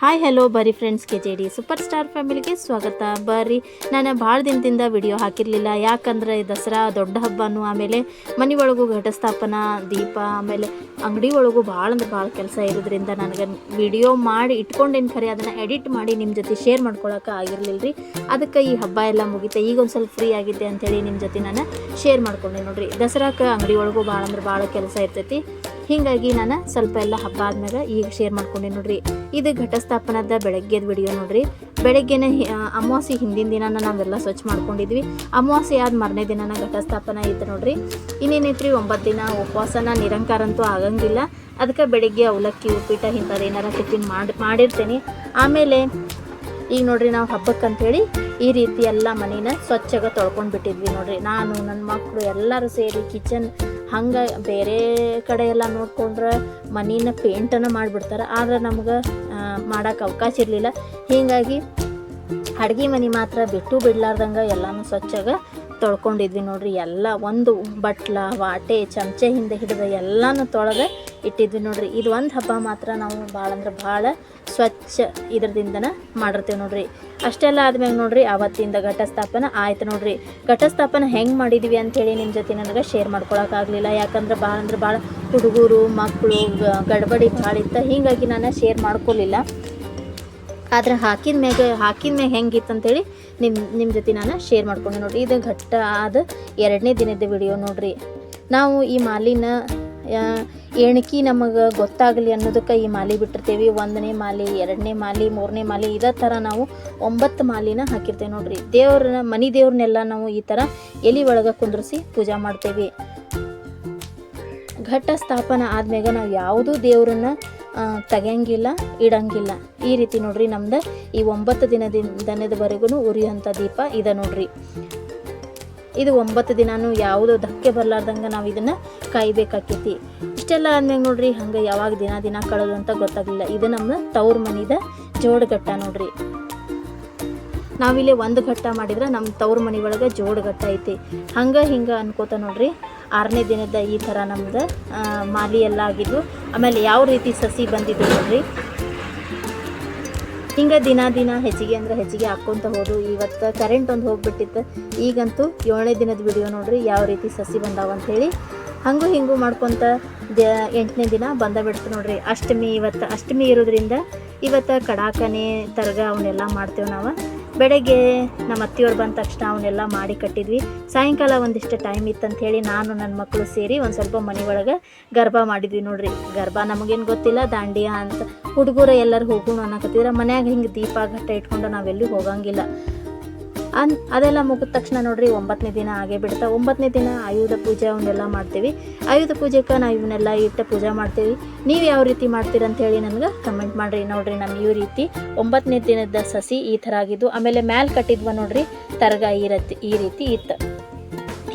Hi hello ಬರಿ friends K J D super star ಫ್ಯಾಮಿಲಿಗೆ ಸ್ವಾಗತ. ಬರ್ರಿ ನಾನು ಭಾಳ ದಿನದಿಂದ ವಿಡಿಯೋ ಹಾಕಿರಲಿಲ್ಲ. ಯಾಕಂದ್ರೆ ದಸರಾ ದೊಡ್ಡ ಹಬ್ಬನೂ ಆಮೇಲೆ ಮನೆ ಒಳಗೂ ಘಟಸ್ಥಾಪನ, ದೀಪ, ಆಮೇಲೆ ಅಂಗಡಿ ಒಳಗೂ ಭಾಳ ಅಂದ್ರೆ ಭಾಳ ಕೆಲಸ ಇರೋದ್ರಿಂದ ನನಗೆ ವಿಡಿಯೋ ಮಾಡಿ ಇಟ್ಕೊಂಡೇನು ಖರೆ, ಅದನ್ನು ಎಡಿಟ್ ಮಾಡಿ ನಿಮ್ಮ ಜೊತೆ ಶೇರ್ ಮಾಡ್ಕೊಳಕ್ಕೆ ಆಗಿರಲಿಲ್ಲ ರೀ ಅದಕ್ಕೆ ಈ ಹಬ್ಬ ಎಲ್ಲ ಮುಗಿತೆ. ಈಗ ಒಂದು ಸ್ವಲ್ಪ ಫ್ರೀ ಆಗಿದ್ದೆ ಅಂಥೇಳಿ ನಿಮ್ಮ ಜೊತೆ ನಾನು ಶೇರ್ ಮಾಡ್ಕೊಂಡೆ ನೋಡಿರಿ. ದಸರಾಕ್ಕೆ ಅಂಗಡಿ ಒಳಗೂ ಭಾಳ ಅಂದ್ರೆ ಭಾಳ ಕೆಲಸ ಇರ್ತೈತಿ. ಹೀಗಾಗಿ ನಾನು ಸ್ವಲ್ಪ ಎಲ್ಲ ಹಬ್ಬ ಆದ್ಮೇಲೆ ಈಗ ಶೇರ್ ಮಾಡ್ಕೊಂಡೆ ನೋಡ್ರಿ. ಇದು ಘಟಸ್ಥಾಪನದ ಬೆಳಗ್ಗೆದ ವಿಡಿಯೋ ನೋಡ್ರಿ. ಬೆಳಗ್ಗೆನೆ ಅಮಾವಾಸ್ಯೆ ಹಿಂದಿನ ದಿನ ನಾವೆಲ್ಲ ಸ್ವಚ್ಛ ಮಾಡ್ಕೊಂಡಿದ್ವಿ. ಅಮಾವಾಸ್ಯೆ ಆದ ಮರನೇ ದಿನನ ಘಟಸ್ಥಾಪನ ಐತೆ ನೋಡ್ರಿ. ಇನ್ನೇನೈತ್ರಿ, ಒಂಬತ್ತು ದಿನ ಉಪವಾಸನ ನಿರಂಕಾರ ಅಂತೂ ಆಗಂಗಿಲ್ಲ. ಅದಕ್ಕೆ ಬೆಳಗ್ಗೆ ಅವಲಕ್ಕಿ, ಉಪ್ಪಿಟ್ಟ ಇಂಥದ್ದು ಏನಾರ ಟಿಫಿನ್ ಮಾಡಿ, ಮಾಡಿರ್ತೀನಿ. ಆಮೇಲೆ ಈಗ ನೋಡ್ರಿ ನಾವು ಹಬ್ಬಕ್ಕಂತೇಳಿ ಈ ರೀತಿ ಎಲ್ಲ ಮನೇನ ಸ್ವಚ್ಛಗೆ ತೊಳ್ಕೊಂಡು ಬಿಟ್ಟಿದ್ವಿ ನೋಡ್ರಿ. ನಾನು ನನ್ನ ಮಕ್ಕಳು ಎಲ್ಲರೂ ಸೇರಿ ಕಿಚನ್ ಹಂಗೆ ಬೇರೆ ಕಡೆ ಎಲ್ಲ ನೋಡ್ಕೊಂಡ್ರೆ ಮನೇನ ಪೇಂಟನ್ನು ಮಾಡಿಬಿಡ್ತಾರೆ. ಆದ್ರೆ ನಮ್ಗೆ ಮಾಡೋಕೆ ಅವಕಾಶ ಇರಲಿಲ್ಲ. ಹೀಗಾಗಿ ಅಡ್ಗೆ ಮನೆ ಮಾತ್ರ ಬಿಟ್ಟು ಬಿಡ್ಲಾರ್ದಂಗೆ ಎಲ್ಲನೂ ಸ್ವಚ್ಛಗೆ ತೊಳ್ಕೊಂಡಿದ್ವಿ ನೋಡ್ರಿ, ಎಲ್ಲ ಒಂದು ಬಟ್ಲ, ವಾಟೆ, ಚಮಚೆ ಹಿಂದೆ ಹಿಡಿದು ಎಲ್ಲನೂ ತೊಳೆದು ಇಟ್ಟಿದ್ವಿ ನೋಡ್ರಿ. ಇದು ಒಂದು ಹಬ್ಬ ಮಾತ್ರ ನಾವು ಭಾಳ ಅಂದ್ರೆ ಭಾಳ ಸ್ವಚ್ಛ ಇದ್ರದಿಂದನ ಮಾಡಿರ್ತೀವಿ ನೋಡ್ರಿ. ಅಷ್ಟೆಲ್ಲ ಆದ್ಮೇಲೆ ನೋಡ್ರಿ ಆವತ್ತಿಂದ ಘಟಸ್ಥಾಪನ ಆಯ್ತು ನೋಡ್ರಿ. ಘಟಸ್ಥಾಪನ ಹೆಂಗೆ ಮಾಡಿದ್ವಿ ಅಂಥೇಳಿ ನಿಮ್ಮ ಜೊತೆ ನನಗೆ ಶೇರ್ ಮಾಡ್ಕೊಳಕ್ಕಾಗಲಿಲ್ಲ ಯಾಕಂದ್ರೆ ಭಾಳ ಅಂದ್ರೆ ಭಾಳ ಹುಡುಗರು ಮಕ್ಕಳು ಗಡ್ಬಡಿ ಭಾಳ ಇತ್ತು ಹೀಗಾಗಿ ನಾನು ಶೇರ್ ಮಾಡ್ಕೊಲಿಲ್ಲ ಆದ್ರೆ ಹಾಕಿದ ಮ್ಯಾಗ ಹಾಕಿದ ಮ್ಯಾಗ ಹೆಂಗಿತ್ತು ಅಂತೇಳಿ ನಿಮ್ಮ ನಿಮ್ಮ ಜೊತೆ ನಾನು ಶೇರ್ ಮಾಡ್ಕೊಂಡೆ ನೋಡಿರಿ. ಇದು ಘಟ್ಟ ಆದ ಎರಡನೇ ದಿನದ ವಿಡಿಯೋ ನೋಡ್ರಿ. ನಾವು ಈ ಮಾಲಿನ ಎಣ್ಕಿ ನಮಗೆ ಗೊತ್ತಾಗಲಿ ಅನ್ನೋದಕ್ಕೆ ಈ ಮಾಲಿ ಬಿಟ್ಟಿರ್ತೀವಿ. ಒಂದನೇ ಮಾಲಿ, ಎರಡನೇ ಮಾಲಿ, ಮೂರನೇ ಮಾಲಿ, ಇದೇ ಥರ ನಾವು ಒಂಬತ್ತು ಮಾಲಿನ ಹಾಕಿರ್ತೇವೆ ನೋಡ್ರಿ. ದೇವ್ರನ್ನ ಮನೆ ದೇವ್ರನ್ನೆಲ್ಲ ನಾವು ಈ ಥರ ಎಲೆ ಒಳಗೆ ಕುಂದ್ರಿಸಿ ಪೂಜೆ ಮಾಡ್ತೇವೆ. ಘಟ್ಟ ಸ್ಥಾಪನ ಆದ್ಮ್ಯಾಗ ನಾವು ಯಾವುದೂ ದೇವ್ರನ್ನ ತೆಗಿಯಂಗಿಲ್ಲ, ಇಡಂಗಿಲ್ಲ. ಈ ರೀತಿ ನೋಡ್ರಿ ನಮ್ದು ಈ ಒಂಬತ್ತು ದಿನದಿಂದ ದನದವರೆಗೂ ಉರಿಯುವಂಥ ದೀಪ ಇದೆ ನೋಡ್ರಿ. ಇದು ಒಂಬತ್ತು ದಿನಾನು ಯಾವುದೋ ಧಕ್ಕೆ ಬರಲಾರ್ದಂಗೆ ನಾವು ಇದನ್ನು ಕಾಯ್ಬೇಕಾಕೈತಿ. ಇಷ್ಟೆಲ್ಲ ಆದ್ಮ್ಯಾಗ ನೋಡ್ರಿ ಹಂಗೆ ಯಾವಾಗ ದಿನ ದಿನ ಕಳೆದು ಅಂತ ಗೊತ್ತಾಗಲಿಲ್ಲ. ಇದು ನಮ್ಮ ತವ್ರ ಮನಿದ ಜೋಡಗಟ್ಟ ನೋಡ್ರಿ. ನಾವಿಲ್ಲಿ ಒಂದು ಘಟ್ಟ ಮಾಡಿದ್ರೆ ನಮ್ಮ ತವ್ರ ಮನೆ ಒಳಗೆ ಜೋಡುಘಟ್ಟ ಐತಿ. ಹಂಗೆ ಹಿಂಗೆ ಅನ್ಕೋತ ನೋಡ್ರಿ. ಆರನೇ ದಿನದ ಈ ಥರ ನಮ್ದು ಮಾಲಿ ಎಲ್ಲ ಆಗಿದ್ದು ಆಮೇಲೆ ಯಾವ ರೀತಿ ಸಸಿ ಬಂದಿದ್ದು ನೋಡ್ರಿ. ಹಿಂಗೆ ದಿನ ದಿನ ಹೆಚ್ಚಿಗೆ ಅಂದ್ರೆ ಹೆಚ್ಚಿಗೆ ಹಾಕ್ಕೊಂತ ಹೋದು. ಇವತ್ತು ಕರೆಂಟ್ ಒಂದು ಹೋಗ್ಬಿಟ್ಟಿತ್ತು. ಈಗಂತೂ ಏಳನೇ ದಿನದ ವಿಡಿಯೋ ನೋಡ್ರಿ ಯಾವ ರೀತಿ ಸಸಿ ಬಂದಾವ ಅಂಥೇಳಿ ಹಂಗೂ ಹಿಂಗೂ ಮಾಡ್ಕೊತ ದ, ಎಂಟನೇ ದಿನ ಬಂದ ಬಿಡ್ತು ನೋಡ್ರಿ. ಅಷ್ಟಮಿ ಇವತ್ತು, ಅಷ್ಟಮಿ ಇರೋದ್ರಿಂದ ಇವತ್ತು ಕಡಾಕನೆ, ತರಗ ಅವನ್ನೆಲ್ಲ ಮಾಡ್ತೇವೆ ನಾವು. ಬೆಳಗ್ಗೆ ನಮ್ಮ ಅತ್ತಿಯವ್ರು ಬಂದ ತಕ್ಷಣ ಅವನ್ನೆಲ್ಲ ಮಾಡಿ ಕಟ್ಟಿದ್ವಿ. ಸಾಯಂಕಾಲ ಒಂದಿಷ್ಟು ಟೈಮ್ ಇತ್ತಂತ ಹೇಳಿ ನಾನು ನನ್ನ ಮಕ್ಕಳು ಸೇರಿ ಒಂದು ಸ್ವಲ್ಪ ಮನೆ ಒಳಗೆ ಗರ್ಭ ಮಾಡಿದ್ವಿ ನೋಡ್ರಿ. ಗರ್ಭ ನಮಗೇನು ಗೊತ್ತಿಲ್ಲ, ದಾಂಡಿಯಾ ಅಂತ ಹುಡುಗರು ಎಲ್ಲರೂ ಹೋಗೋಣ ಅನ್ನಕತ್ತಿದ್ರೆ ಮನ್ಯಾಗ ಹಿಂಗೆ ದೀಪ ಘಟ್ಟ ಇಟ್ಕೊಂಡು ನಾವೆಲ್ಲೂ ಹೋಗಂಗಿಲ್ಲ. ಅನ್ ಅದೆಲ್ಲ ಮುಗಿದ ತಕ್ಷಣ ನೋಡ್ರಿ ಒಂಬತ್ತನೇ ದಿನ ಆಗೇ ಬಿಡ್ತಾ ಒಂಬತ್ತನೇ ದಿನ ಆಯುಧ ಪೂಜೆ ಅವನ್ನೆಲ್ಲ ಮಾಡ್ತೀವಿ. ಆಯುಧ ಪೂಜೆಗೆ ನಾವು ಇವನ್ನೆಲ್ಲ ಇಟ್ಟು ಪೂಜೆ ಮಾಡ್ತೀವಿ. ನೀವು ಯಾವ ರೀತಿ ಮಾಡ್ತೀರ ಹೇಳಿ ನನಗೆ ಕಮೆಂಟ್ ಮಾಡಿರಿ. ನೋಡ್ರಿ ನಮ್ಮ ಈ ರೀತಿ ಒಂಬತ್ತನೇ ದಿನದ ಸಸಿ ಈ ಥರ ಆಗಿದ್ದು, ಆಮೇಲೆ ಮ್ಯಾಲ್ ಕಟ್ಟಿದ್ವ ನೋಡ್ರಿ ತರಗ ಈ ರೀತಿ ಈ ರೀತಿ ಇತ್ತು.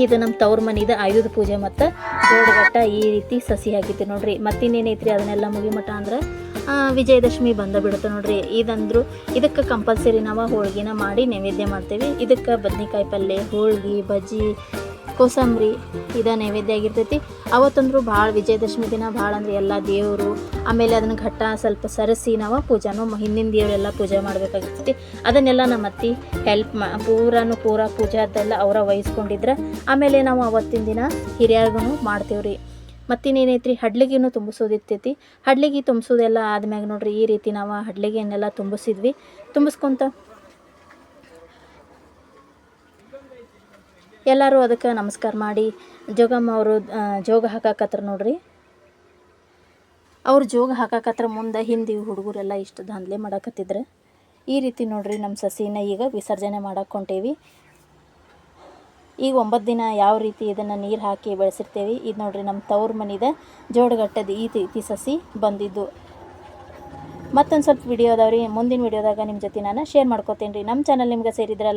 ಇದು ನಮ್ಮ ತವ್ರ ಮನಿದ ಆಯುಧ ಪೂಜೆ ಮತ್ತು ಜೋಡಗಟ್ಟ ಈ ರೀತಿ ಸಸಿ ಹಾಕಿತ್ತು ನೋಡ್ರಿ. ಮತ್ತಿನ್ನೇನೈತ್ರಿ ಅದನ್ನೆಲ್ಲ ಮುಗಿಮಠ ಅಂದ್ರೆ? ವಿಜಯದಶಮಿ ಬಂದ ಬಿಡುತ್ತೆ ನೋಡ್ರಿ. ಇದಂದ್ರು ಇದಕ್ಕೆ ಕಂಪಲ್ಸರಿ ನಾವು ಹೋಳ್ಗಿನ ಮಾಡಿ ನೈವೇದ್ಯ ಮಾಡ್ತೇವೆ. ಇದಕ್ಕೆ ಬದ್ನಿಕಾಯಿ ಪಲ್ಯ ಹೋಳಿಗೆ, ಬಜ್ಜಿ, ಕೋಸಂಬರಿ ಇದ ನೈವೇದ್ಯ ಆಗಿರ್ತೈತಿ. ಅವತ್ತಂದ್ರು ಭಾಳ ವಿಜಯದಶಮಿ ದಿನ ಭಾಳ ಅಂದ್ರೆ ಎಲ್ಲ ದೇವರು, ಆಮೇಲೆ ಅದನ್ನ ಘಟ್ಟ ಸ್ವಲ್ಪ ಸರಸಿ ನಾವು ಪೂಜಾನು ಹಿಂದಿನ ದೇವರೆಲ್ಲ ಪೂಜೆ ಮಾಡಬೇಕಾಗಿರ್ತೈತಿ. ಅದನ್ನೆಲ್ಲ ನಮ್ಮ ಅತ್ತಿ ಹೆಲ್ಪ್ ಮಾ ಪೂರಾನು ಪೂರ ಪೂಜೆ ಅದೆಲ್ಲ ಅವರ ವಹಿಸ್ಕೊಂಡಿದ್ರೆ. ಆಮೇಲೆ ನಾವು ಅವತ್ತಿನ ದಿನ ಹಿರಿಯರ್ಗೂ ಮಾಡ್ತೇವ್ರಿ. ಮತ್ತಿನ್ನೇನೈತ್ರಿ ಹಡ್ಲಿಗೆನೂ ತುಂಬಿಸೋದಿರ್ತೈತಿ. ಹಡ್ಲಿಗೆ ತುಂಬಿಸೋದೆಲ್ಲ ಆದ್ಮ್ಯಾಗ ನೋಡ್ರಿ, ಈ ರೀತಿ ನಾವು ಹಡ್ಲಿಗೆಯನ್ನೆಲ್ಲ ತುಂಬಿಸಿದ್ವಿ. ತುಂಬಿಸ್ಕೊಂತ ಎಲ್ಲರೂ ಅದಕ್ಕೆ ನಮಸ್ಕಾರ ಮಾಡಿ. ಜೋಗಮ್ಮ ಅವರು ಜೋಗ ಹಾಕಾಕತ್ರ ನೋಡ್ರಿ. ಅವ್ರು ಜೋಗ ಹಾಕಾಕತ್ರ ಮುಂದೆ ಹಿಂದಿ ಹುಡುಗರೆಲ್ಲ ಇಷ್ಟು ದಾಂಧಲೆ ಮಾಡಾಕತ್ತಿದ್ರೆ. ಈ ರೀತಿ ನೋಡ್ರಿ ನಮ್ಮ ಸಸಿನ ಈಗ ವಿಸರ್ಜನೆ ಮಾಡಕ್ಕೆ ಈಗ ಒಂಬತ್ತು ದಿನ ಯಾವ ರೀತಿ ಇದನ್ನು ನೀರು ಹಾಕಿ ಬೆಳೆಸಿರ್ತೇವೆ. ಇದು ನೋಡ್ರಿ ನಮ್ಮ ತವ್ರ ಮನಿದ ಜೋಡಗಟ್ಟದ ಈ ರೀತಿ ಸಸಿ ಬಂದಿದ್ದು. ಮತ್ತೊಂದು ಸ್ವಲ್ಪ ವಿಡಿಯೋ ರೀ ಮುಂದಿನ ವಿಡಿಯೋದಾಗ ನಿಮ್ಮ ಜೊತೆ ನಾನು ಶೇರ್ ಮಾಡ್ಕೋತೀನಿ ರೀ ನಮ್ಮ ಚಾನಲ್ ನಿಮ್ಗೆ ಸೇರಿದ್ರಲ್ಲ.